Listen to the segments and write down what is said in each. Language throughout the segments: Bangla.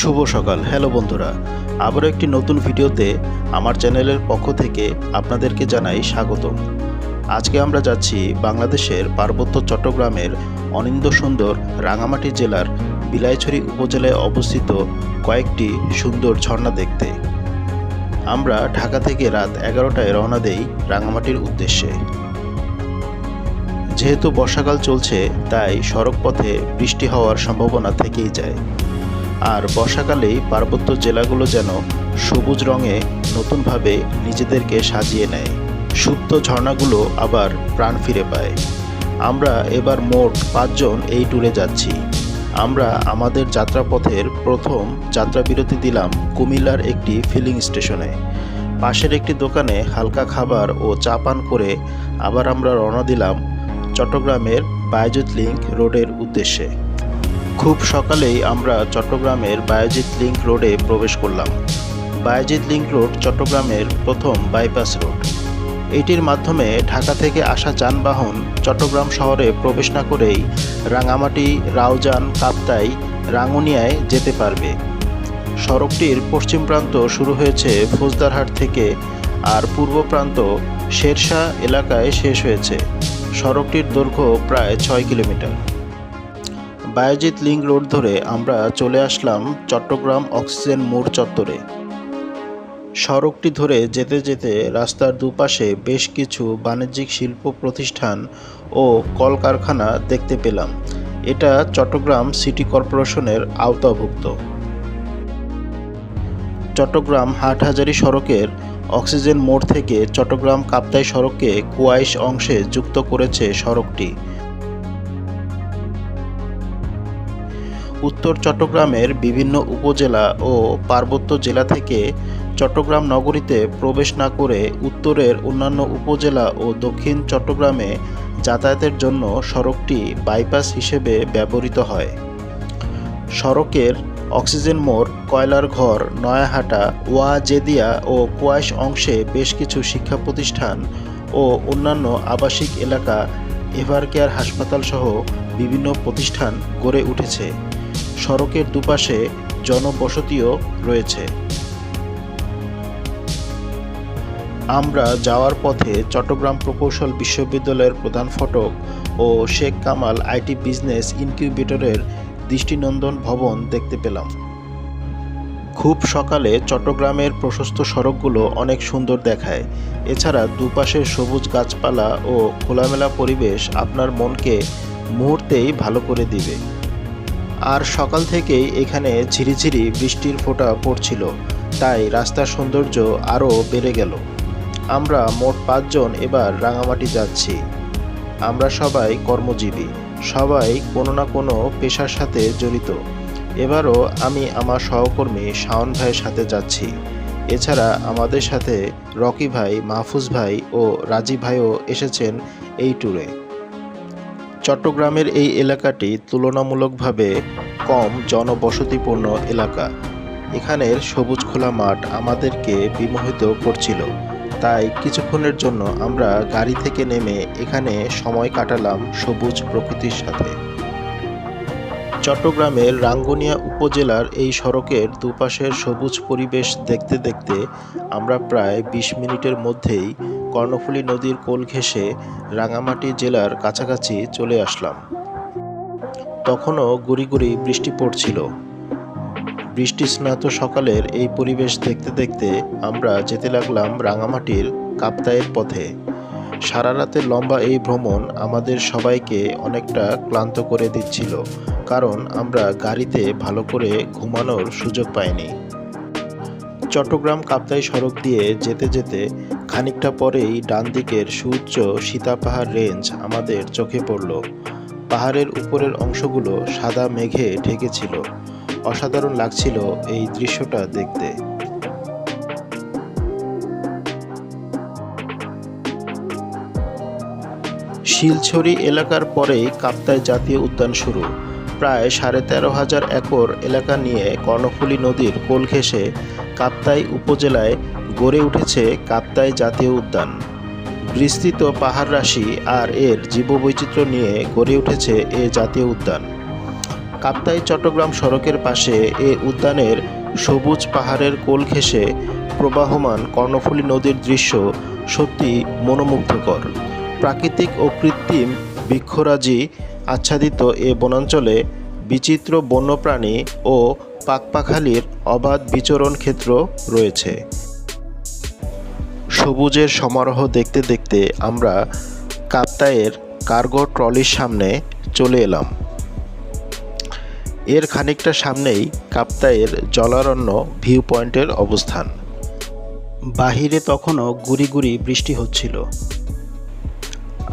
শুভ সকাল। হ্যালো বন্ধুরা, আবারও একটি নতুন ভিডিওতে আমার চ্যানেলের পক্ষ থেকে আপনাদেরকে জানাই স্বাগতম। আজকে আমরা যাচ্ছি বাংলাদেশের পার্বত্য চট্টগ্রামের অনিন্দ সুন্দর রাঙামাটি জেলার বিলাইছড়ি উপজেলায় অবস্থিত কয়েকটি সুন্দর ঝর্ণা দেখতে। আমরা ঢাকা থেকে রাত এগারোটায় রওনা দেই রাঙামাটির উদ্দেশ্যে। যেহেতু বর্ষাকাল চলছে, তাই সড়ক পথে বৃষ্টি হওয়ার সম্ভাবনা থেকেই যায়। আর বর্ষাকালেই পার্বত্য জেলাগুলো যেন সবুজ রঙে নতুনভাবে নিজেদেরকে সাজিয়ে নেয়। সুপ্ত ঝর্ণাগুলো আবার প্রাণ ফিরে পায়। আমরা এবার মোট পাঁচজন এই ট্যুরে যাচ্ছি। আমরা আমাদের যাত্রাপথের প্রথম যাত্রাবিরতি দিলাম কুমিল্লার একটি ফিলিং স্টেশনে পাশের একটি দোকানে হালকা খাবার ও চা পান করে আবার আমরা রওনা দিলাম চট্টগ্রামের বায়জুত লিঙ্ক রোডের উদ্দেশ্যে। খুব সকালেই আমরা চট্টগ্রামের বায়োজিৎ লিঙ্ক রোডে প্রবেশ করলাম। বায়োজিৎ লিঙ্ক রোড চট্টগ্রামের প্রথম বাইপাস রোড। এটির মাধ্যমে ঢাকা থেকে আসা যানবাহন চট্টগ্রাম শহরে প্রবেশ না করেই রাঙামাটি, রাউজান, কাপ্তাই, রাঙ্গুনিয়ায় যেতে পারবে। সড়কটির পশ্চিম প্রান্ত শুরু হয়েছে ফৌজদারহাট থেকে আর পূর্ব প্রান্ত শেরশাহ এলাকায় শেষ হয়েছে। সড়কটির দৈর্ঘ্য প্রায় ছয় কিলোমিটার। বায়োজিৎ লিঙ্ক রোড ধরে আমরা চলে আসলাম চট্টগ্রাম অক্সিজেন মোড় চত্বরে। সড়কটি ধরে যেতে যেতে রাস্তার দুপাশে বেশ কিছু বাণিজ্যিক শিল্প প্রতিষ্ঠান ও কলকারখানা দেখতে পেলাম। এটা চট্টগ্রাম সিটি কর্পোরেশনের আওতাভুক্ত। চট্টগ্রাম হাটহাজারী সড়কের অক্সিজেন মোড় থেকে চট্টগ্রাম কাপ্তাই সড়ককে কুয়াইশ অংশে যুক্ত করেছে সড়কটি। উত্তর চট্টগ্রামের বিভিন্ন উপজেলা ও পার্বত্য জেলা থেকে চট্টগ্রাম নগরীতে প্রবেশ না করে উত্তরের অন্যান্য উপজেলা ও দক্ষিণ চট্টগ্রামে যাতায়াতের জন্য সড়কটি বাইপাস হিসেবে ব্যবহৃত হয়। সড়কের অক্সিজেন মোড়, কয়লার ঘর, নয়াহাটা, ওয়াজেদিয়া ও কোয়াইশ অংশে বেশ কিছু শিক্ষা প্রতিষ্ঠান ও অন্যান্য আবাসিক এলাকা, এভারকেয়ার হাসপাতাল সহ বিভিন্ন প্রতিষ্ঠান গড়ে উঠেছে। সড়কের দুপাশে জনবসতিও রয়েছে। আমরা যাওয়ার পথে চট্টগ্রাম প্রকৌশল বিশ্ববিদ্যালয়ের প্রধান ফটক ও শেখ কামাল আইটি বিজনেস ইনকিউবেটরের দৃষ্টিনন্দন ভবন দেখতে পেলাম। খুব সকালে চট্টগ্রামের প্রশস্ত সড়কগুলো অনেক সুন্দর দেখায়। এছাড়া দুপাশের সবুজ গাছপালা ও খোলামেলা পরিবেশ আপনার মনকে মুহূর্তেই ভালো করে দিবে। আর সকাল থেকেই এখানে ঝিরিঝিরি বৃষ্টির ফোঁটা পড়ছিল, তাই রাস্তার সৌন্দর্য আরও বেড়ে গেল। আমরা মোট পাঁচজন এবার রাঙামাটি যাচ্ছি। আমরা সবাই কর্মজীবী, সবাই কোনো না কোনো পেশার সাথে জড়িত। এবারও আমি আমার সহকর্মী শাওন ভাইয়ের সাথে যাচ্ছি। এছাড়া আমাদের সাথে রকি ভাই, মাহফুজ ভাই ও রাজীব ভাইও এসেছেন এই ট্যুরে চট্টগ্রামের এই এলাকাটি তুলনামূলকভাবে কম জনবসতিপূর্ণ এলাকা। এখানের সবুজ খোলা মাঠ আমাদেরকে বিমোহিত করছিল। তাই কিছুক্ষণের জন্য আমরা গাড়ি থেকে নেমে এখানে সময় কাটালাম সবুজ প্রকৃতির সাথে। চট্টগ্রামের রাঙ্গুনিয়া উপজেলার এই সড়কের দুপাশের সবুজ পরিবেশ দেখতে দেখতে আমরা প্রায় বিশ মিনিটের মধ্যেই কর্ণফুলী নদীর কোল ঘেঁষে রাঙামাটি জেলার কাছাকাছি চলে আসলাম। তখনও গুড়ি গুড়ি বৃষ্টি পড়ছিল। বৃষ্টি স্নাত সকালের এই পরিবেশ দেখতে দেখতে আমরা যেতে লাগলাম রাঙামাটির কাপ্তায়ের পথে। সারা রাতের লম্বা এই ভ্রমণ আমাদের সবাইকে অনেকটা ক্লান্ত করে দিচ্ছিল, কারণ আমরা গাড়িতে ভালো করে ঘুমানোর সুযোগ পাইনি। চট্টগ্রাম কাপ্তাই সড়ক দিয়ে যেতে যেতে খানিকটা পরেই ডান দিকের সুউচ্চ সীতাপাহাড় রেঞ্জ আমাদের চোখে পড়ল। পাহাড়ের উপরের অংশগুলো সাদা মেঘে ঢেকেছিল। অসাধারণ লাগছিল এই দৃশ্যটা দেখতে। শিলছড়ি এলাকার পরেই কাপ্তাই জাতীয় উদ্যান শুরু। প্রায় সাড়ে তেরো হাজার একর এলাকা নিয়ে কর্ণফুলী নদীর কোল ঘেঁষে কাপ্তাই উপজেলায় গড়ে উঠেছে কাপ্তাই জাতীয় উদ্যান। বিস্তৃত পাহাড় রাশি আর এর জীববৈচিত্র্য নিয়ে গড়ে উঠেছে এ জাতীয় উদ্যান। কাপ্তাই চট্টগ্রাম সড়কের পাশে এ উদ্যানের সবুজ পাহাড়ের কোল ঘেঁষে প্রবাহমান কর্ণফুলী নদীর দৃশ্য সত্যি মনোমুগ্ধকর। প্রাকৃতিক ও কৃত্রিম বৃক্ষরাজি আচ্ছাদিত এ বনাঞ্চলে বিচিত্র বন্যপ্রাণী ও পাকপাখালির অবাধ বিচরণ ক্ষেত্র রয়েছে। সবুজের সমারোহ দেখতে দেখতে আমরা কাপ্তায়ের কার্গো ট্রলির সামনে চলে এলাম। এর খানিকটা সামনেই কাপ্তায়ের জলারণ্য ভিউ পয়েন্টের অবস্থান। বাহিরে তখনও গুড়ি গুড়ি বৃষ্টি হচ্ছিল।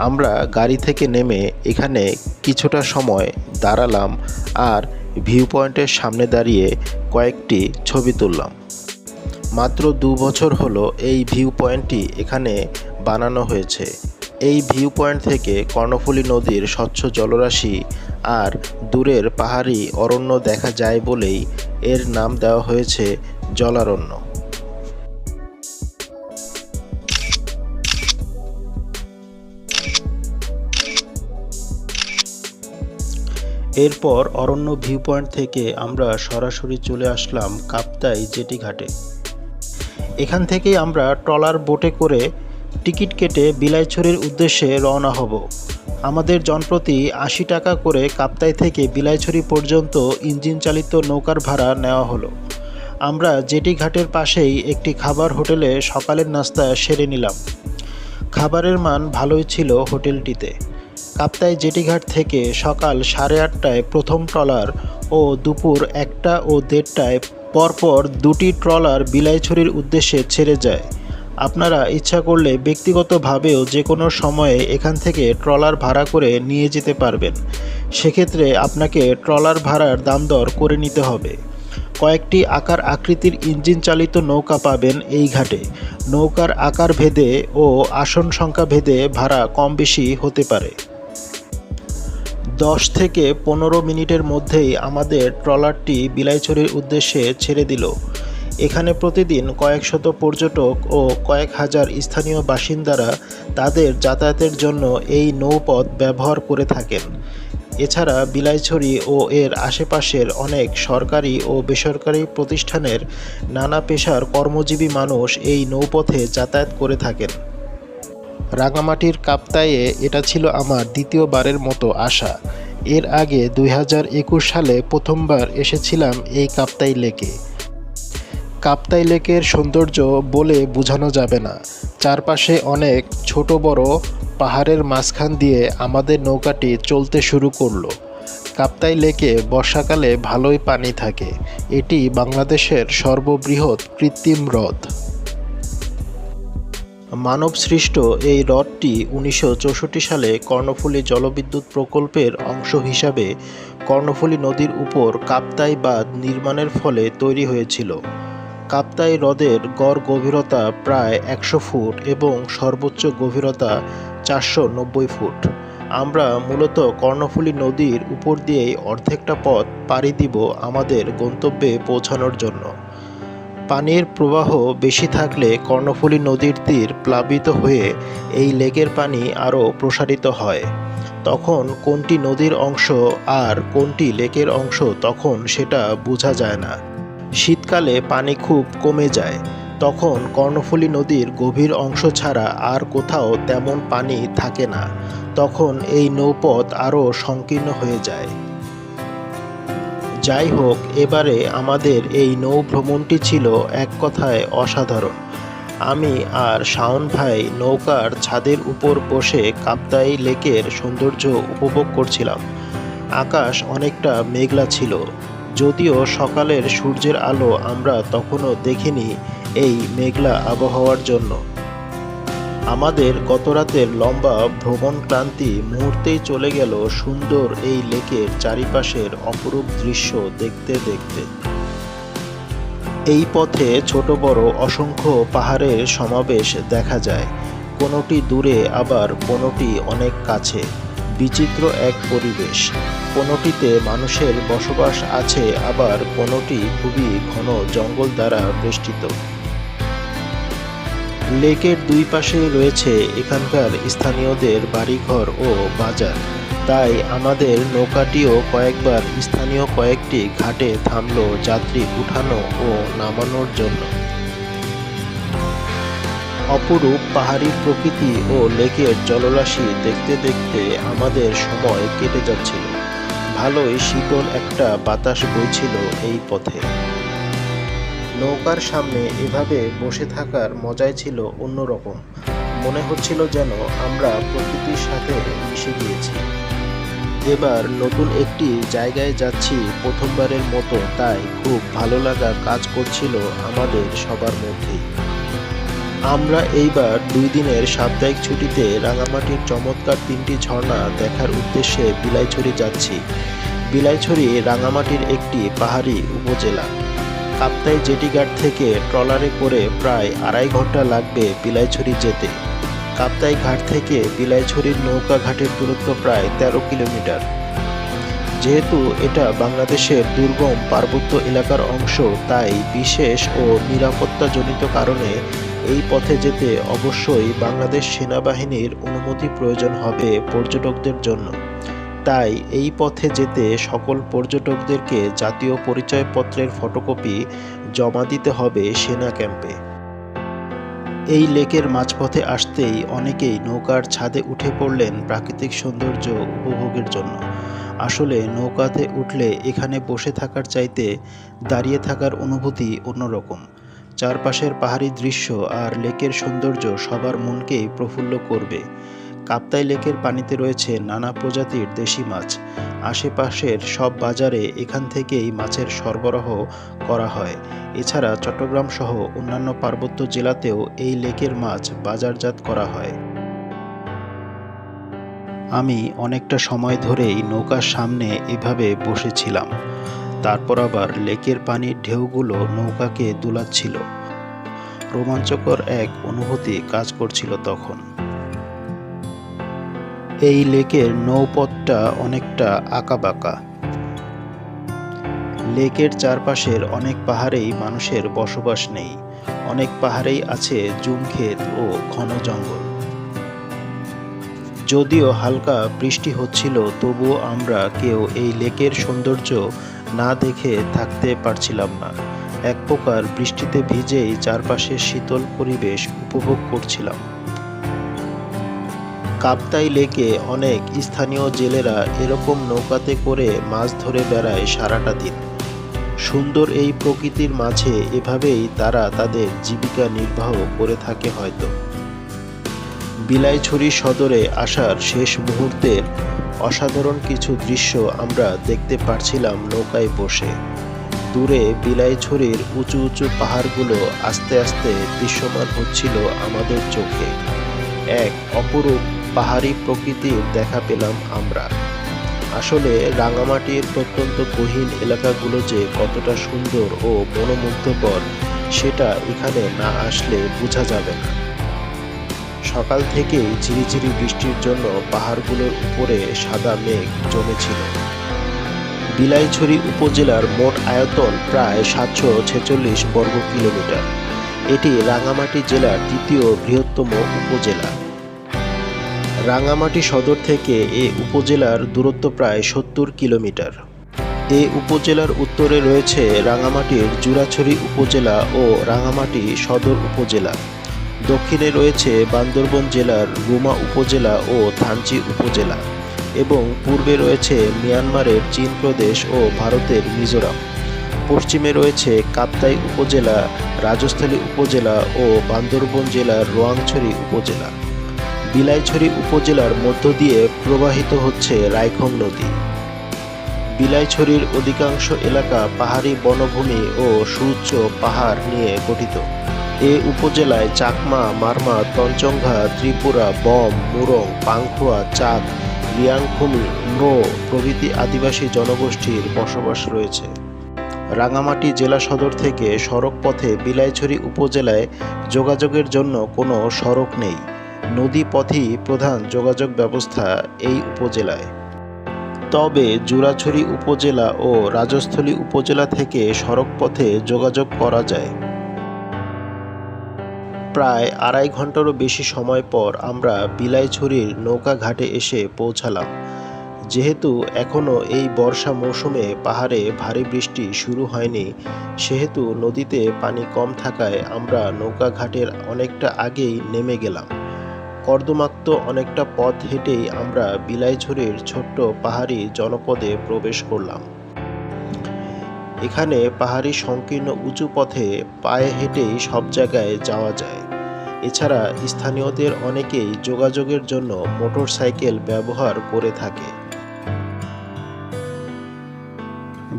আমরা গাড়ি থেকে নেমে এখানে কিছুটা সময় দাঁড়ালাম আর ভিউ পয়েন্টের সামনে দাঁড়িয়ে কয়েকটি ছবি তুললাম। মাত্র দু বছর হলো এই ভিউ পয়েন্টটি এখানে বানানো হয়েছে। এই ভিউ পয়েন্ট থেকে কর্ণফুলী নদীর স্বচ্ছ জলরাশি আর দূরের পাহাড়ি অরণ্য দেখা যায় বলেই এর নাম দেওয়া হয়েছে জলারণ্য। এরপর অরণ্য ভিউ পয়েন্ট থেকে আমরা সরাসরি চলে আসলাম কাপ্তাই জেটি ঘাটে। এখান থেকেই আমরা ট্রলার বোটে করে টিকিট কেটে বিলাইছড়ির উদ্দেশ্যে রওনা হব। আমাদের জনপ্রতি আশি টাকা করে কাপ্তাই থেকে বিলাইছড়ি পর্যন্ত ইঞ্জিন চালিত নৌকার ভাড়া নেওয়া হলো। আমরা জেটি ঘাটের পাশেই একটি খাবার হোটেলে সকালের নাস্তা সেরে নিলাম। খাবারের মান ভালোই ছিল হোটেলটিতে। কাপ্তাই জেটিঘাট থেকে সকাল সাড়ে আটটায় প্রথম ট্রলার ও দুপুর একটা ও দেড়টায় পরপর দুটি ট্রলার বিলাইছড়ির উদ্দেশ্যে ছেড়ে যায়। আপনারা ইচ্ছা করলে ব্যক্তিগতভাবেও যে কোনো সময়ে এখান থেকে ট্রলার ভাড়া করে নিয়ে যেতে পারবেন। সেক্ষেত্রে আপনাকে ট্রলার ভাড়ার দাম দর করে নিতে হবে। কয়েকটি আকার আকৃতির ইঞ্জিন চালিত নৌকা পাবেন এই ঘাটে। নৌকার আকার ভেদে ও আসন সংখ্যা ভেদে ভাড়া কম বেশি হতে পারে। দশ থেকে পনেরো মিনিটের মধ্যেই আমাদের ট্রলারটি বিলাইছড়ির উদ্দেশ্যে ছেড়ে দিল। এখানে প্রতিদিন কয়েক শত পর্যটক ও কয়েক হাজার স্থানীয় বাসিন্দারা তাদের যাতায়াতের জন্য এই নৌপথ ব্যবহার করে থাকেন। এছাড়া বিলাইছড়ি ও এর আশেপাশের অনেক সরকারি ও বেসরকারি প্রতিষ্ঠানের নানা পেশার কর্মজীবী মানুষ এই নৌপথে যাতায়াত করে থাকেন। রাঙামাটির কাপ্তায়ে এটা ছিল আমার দ্বিতীয়বারের মতো আসা। এর আগে দুই হাজার একুশ সালে প্রথমবার এসেছিলাম এই কাপ্তাই লেকে। কাপ্তাই লেকের সৌন্দর্য বলে বোঝানো যাবে না। চারপাশে অনেক ছোট বড় পাহাড়ের মাঝখান দিয়ে আমাদের নৌকাটি চলতে শুরু করল। কাপ্তাই লেকে বর্ষাকালে ভালোই পানি থাকে। এটি বাংলাদেশের সর্ববৃহৎ কৃত্রিম হ্রদ। মানবসৃষ্ট এই হ্রদটি উনিশশো চৌষট্টি সালে কর্ণফুলী জলবিদ্যুৎ প্রকল্পের অংশ হিসাবে কর্ণফুলী নদীর উপর কাপ্তাই বাঁধ নির্মাণের ফলে তৈরি হয়েছিল। কাপ্তাই হ্রদের গড় গভীরতা প্রায় একশো ফুট এবং সর্বোচ্চ গভীরতা চারশো নব্বই ফুট। আমরা মূলত কর্ণফুলী নদীর উপর দিয়েই অর্ধেকটা পথ পাড়ি দিব আমাদের গন্তব্যে পৌঁছানোর জন্য। পানির প্রবাহ বেশি থাকলে কর্ণফুলী নদীর তীর প্লাবিত হয়ে এই লেকের পানি আরও প্রসারিত হয়। তখন কোনটি নদীর অংশ আর কোনটি লেকের অংশ তখন সেটা বোঝা যায় না। শীতকালে পানি খুব কমে যায়। তখন কর্ণফুলী নদীর গভীর অংশ ছাড়া আর কোথাও তেমন পানি থাকে না। তখন এই নৌপথ আরও সংকীর্ণ হয়ে যায়। যাই হোক, এবারে আমাদের এই নৌ ভ্রমণটি ছিল এক কথায় অসাধারণ। আমি আর শাওন ভাই নৌকার ছাদের উপর বসে কাপ্তাই লেকের সৌন্দর্য উপভোগ করছিলাম। আকাশ অনেকটা মেঘলা ছিল, যদিও সকালের সূর্যের আলো আমরা তখনও দেখিনি এই মেঘলা আবহাওয়ার জন্য। আমাদের গতরাতের লম্বা ভ্রমণ ক্লান্তি মুহূর্তেই চলে গেল সুন্দর এই লেকের চারিপাশের অপরূপ দৃশ্য দেখতে দেখতে। এই পথে ছোট বড় অসংখ্য পাহাড়ের সমাবেশ দেখা যায়। কোনোটি দূরে, আবার কোনোটি অনেক কাছে। বিচিত্র এক পরিবেশ। কোনোটিতে মানুষের বসবাস আছে, আবার কোনোটি খুবই ঘন জঙ্গল দ্বারা বেষ্টিত। লেকের দুই পাশে রয়েছে এখানকার স্থানীয়দের বাড়িঘর ও বাজার। তাই আমাদের নৌকাটিও কয়েকবার স্থানীয় কয়েকটি ঘাটে থামলো যাত্রী উঠানো ও নামানোর জন্য। অপরূপ পাহাড়ি প্রকৃতি ও লেকের জলরাশি দেখতে দেখতে আমাদের সময় কেটে যাচ্ছিল। ভালোই শীতল একটা বাতাস বইছিল এই পথে। নৌকার সামনে এভাবে বসে থাকার মজাই ছিল অন্যরকম। মনে হচ্ছিল যেন আমরা প্রকৃতির সাথে মিশে গিয়েছি। এবার নতুন একটি জায়গায় যাচ্ছি প্রথমবারের মতো, তাই খুব ভালো লাগা কাজ করছিল আমাদের সবার মধ্যেই। আমরা এইবার দুই দিনের সাপ্তাহিক ছুটিতে রাঙামাটির চমৎকার তিনটি ঝর্ণা দেখার উদ্দেশ্যে বিলাইছড়ি যাচ্ছি। বিলাইছড়ি রাঙামাটির একটি পাহাড়ি উপজেলা। কাপ্তাই জেটিঘাট থেকে ট্রলারে করে প্রায় আড়াই ঘণ্টা লাগবে বিলাইছড়ি যেতে। কাপ্তাই ঘাট থেকে বিলাইছড়ির নৌকা ঘাটের দূরত্ব প্রায় তেরো কিলোমিটার। যেহেতু এটা বাংলাদেশের দুর্গম পার্বত্য এলাকার অংশ, তাই বিশেষ ও নিরাপত্তাজনিত কারণে এই পথে যেতে অবশ্যই বাংলাদেশ সেনাবাহিনীর অনুমতি প্রয়োজন হবে পর্যটকদের জন্য। তাই এই পথে যেতে সকল পর্যটকদেরকে জাতীয় পরিচয়পত্রের ফটোকপি জমা দিতে হবে সেনা ক্যাম্পে। এই লেকের মাঝপথে আসতেই অনেকেই নৌকার ছাদে উঠে পড়লেন প্রাকৃতিক সৌন্দর্য উপভোগের জন্য। আসলে নৌকাতে উঠলে এখানে বসে থাকার চাইতে দাঁড়িয়ে থাকার অনুভূতি অন্যরকম। চারপাশের পাহাড়ি দৃশ্য আর লেকের সৌন্দর্য সবার মনকেই প্রফুল্ল করবে। কাপ্তাই লেকের পানিতে রয়েছে নানা প্রজাতির দেশি মাছ। আশেপাশের সব বাজারে এখান থেকেই মাছের সরবরাহ করা হয়। এছাড়া চট্টগ্রাম সহ অন্যান্য পার্বত্য জেলাতেও এই লেকের মাছ বাজারজাত করা হয়। আমি অনেকটা সময় ধরেই নৌকার সামনে এভাবে বসেছিলাম। তারপর আবার লেকের পানির ঢেউগুলো নৌকাকে দুলাচ্ছিল। রোমাঞ্চকর এক অনুভূতি কাজ করছিল তখন। এই লেকের নৌপথটা অনেকটা আঁকাবাঁকা। লেকের চারপাশের অনেক পাহাড়েই মানুষের বসবাস নেই। অনেক পাহাড়েই আছে জুমক্ষেত ও ঘন জঙ্গল। যদিও হালকা বৃষ্টি হচ্ছিল, তবুও আমরা কেউ এই লেকের সৌন্দর্য না দেখে থাকতে পারছিলাম না। এক প্রকার বৃষ্টিতে ভিজেই চারপাশের শীতল পরিবেশ উপভোগ করছিলাম। কাপ্তাই লেকে অনেক স্থানীয় জেলেরা এরকম নৌকাতে করে মাছ ধরে বেড়ায় সারাটা দিন। সুন্দর এই প্রকৃতির মাঝে এভাবেই তারা তাদের জীবিকা নির্বাহ করে থাকে হয়তো। বিলাইছড়ি সদরে আসার শেষ মুহূর্তের অসাধারণ কিছু দৃশ্য আমরা দেখতে পারছিলাম নৌকায় বসে। দূরে বিলাইছড়ির উঁচু উঁচু পাহাড়গুলো আস্তে আস্তে দৃশ্যমান হচ্ছিল আমাদের চোখে। এক অপরূপ পাহাড়ি প্রকৃতির দেখা পেলাম আমরা। আসলে রাঙামাটির প্রত্যন্ত গহীন এলাকাগুলো যে কতটা সুন্দর ও মনোমুগ্ধকর, সেটা এখানে না আসলে বোঝা যাবে না। সকাল থেকেই ঝিরিঝিরি বৃষ্টির জন্য পাহাড়গুলোর উপরে সাদা মেঘ জমেছিল। বিলাইছড়ি উপজেলার মোট আয়তন প্রায় সাতশো ছেচল্লিশ বর্গ কিলোমিটার এটি রাঙামাটি জেলার দ্বিতীয় বৃহত্তম উপজেলা। রাঙামাটি সদর থেকে এ উপজেলার দূরত্ব প্রায় সত্তর কিলোমিটার। এ উপজেলার উত্তরে রয়েছে রাঙামাটির জুরাছড়ি উপজেলা ও রাঙামাটি সদর উপজেলা। দক্ষিণে রয়েছে বান্দরবন জেলার রুমা উপজেলা ও থানচি উপজেলা এবং পূর্বে রয়েছে মিয়ানমারের চীন প্রদেশ ও ভারতের মিজোরাম। পশ্চিমে রয়েছে কাপ্তাই উপজেলা, রাজস্থলী উপজেলা ও বান্দরবন জেলার রোয়াংছড়ি উপজেলা। বিলাইছড়ি উপজেলার মধ্য দিয়ে প্রবাহিত হচ্ছে রায়খং নদী। বিলাইছড়ির অধিকাংশ এলাকা পাহাড়ি বনভূমি ও সুউচ্চ পাহাড় নিয়ে গঠিত। এ উপজেলায় চাকমা, মারমা, তঞ্চঙ্ঘা, ত্রিপুরা, বম, মুরং, পাংখুয়া চাক লিয়াংখুমি, ম্রো প্রভৃতি আদিবাসী জনগোষ্ঠীর বসবাস রয়েছে। রাঙামাটি জেলা সদর থেকে সড়ক পথে বিলাইছড়ি উপজেলায় যোগাযোগের জন্য কোনো সড়ক নেই। নদী পথই প্রধান যোগাযোগ ব্যবস্থা এই উপজেলায়। তবে জুরাছড়ি উপজেলা ও রাজস্থলী উপজেলা থেকে সড়ক পথে যোগাযোগ করা যায়। প্রায় আড়াই ঘন্টারও বেশি সময় পর আমরা বিলাইছড়ির নৌকা ঘাটে এসে পৌঁছালাম। যেহেতু এখনও এই বর্ষা মৌসুমে পাহাড়ে ভারী বৃষ্টি শুরু হয়নি, সেহেতু নদীতে পানি কম থাকায় আমরা নৌকাঘাটের অনেকটা আগেই নেমে গেলাম। কর্দমাক্ত অনেকটা পথ হেঁটেই আমরা বিলাইঝুরির ছোট্ট পাহাড়ি জনপদে প্রবেশ করলাম। এখানে পাহাড়ি সংকীর্ণ উঁচু পথে পায়ে হেঁটেই সব জায়গায় যাওয়া যায়। এছাড়া স্থানীয়দের অনেকেই যোগাযোগের জন্য মোটরসাইকেল ব্যবহার করে থাকে।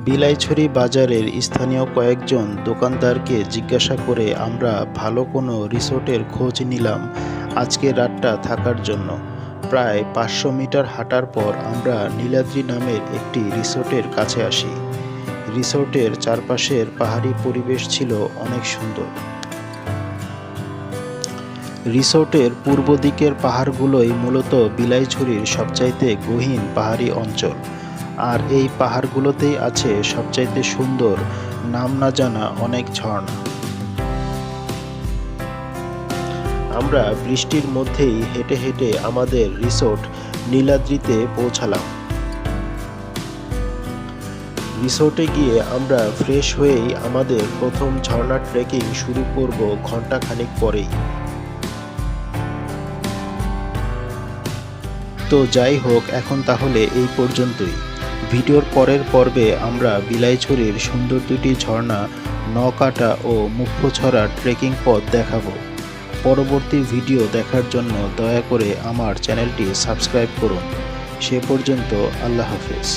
বিলাইছড়ি বাজারের স্থানীয় কয়েকজন দোকানদারকে জিজ্ঞাসা করে আমরা ভালো কোনো রিসোর্টের খোঁজ নিলাম আজকে রাতটা থাকার জন্য। প্রায় পাঁচশো মিটার হাঁটার পর আমরা নীলাদ্রি নামের একটি রিসোর্টের কাছে আসি। রিসোর্টের চারপাশের পাহাড়ি পরিবেশ ছিল অনেক সুন্দর। রিসোর্টের পূর্ব দিকের পাহাড়গুলোই মূলত বিলাইছড়ির সবচাইতে গহীন পাহাড়ি অঞ্চল। আর এই পাহাড়গুলোতেই আছে সবচাইতে সুন্দর, নাম না জানা অনেক ঝর্ণা। আমরা বৃষ্টির মধ্যেই হেঁটে হেঁটে আমাদের রিসোর্ট নীলাদ্রিতে পৌঁছালাম। রিসোর্টে গিয়ে আমরা ফ্রেশ হয়েই আমাদের প্রথম ঝর্ণা ট্রেকিং শুরু করব ঘন্টাখানিক পরেই। তো যাই হোক, এখন তাহলে এই পর্যন্তই। ভিডিওর পরের পর্বে আমরা বিলাইছড়ির সুন্দর দুটি ঝর্ণা নকাটা ও মুখ্যছড়া ট্রেকিং পথ দেখাবো। পরবর্তী ভিডিও দেখার জন্য দয়া করে আমার চ্যানেলটি সাবস্ক্রাইব করুন। সে পর্যন্ত আল্লাহ হাফেজ।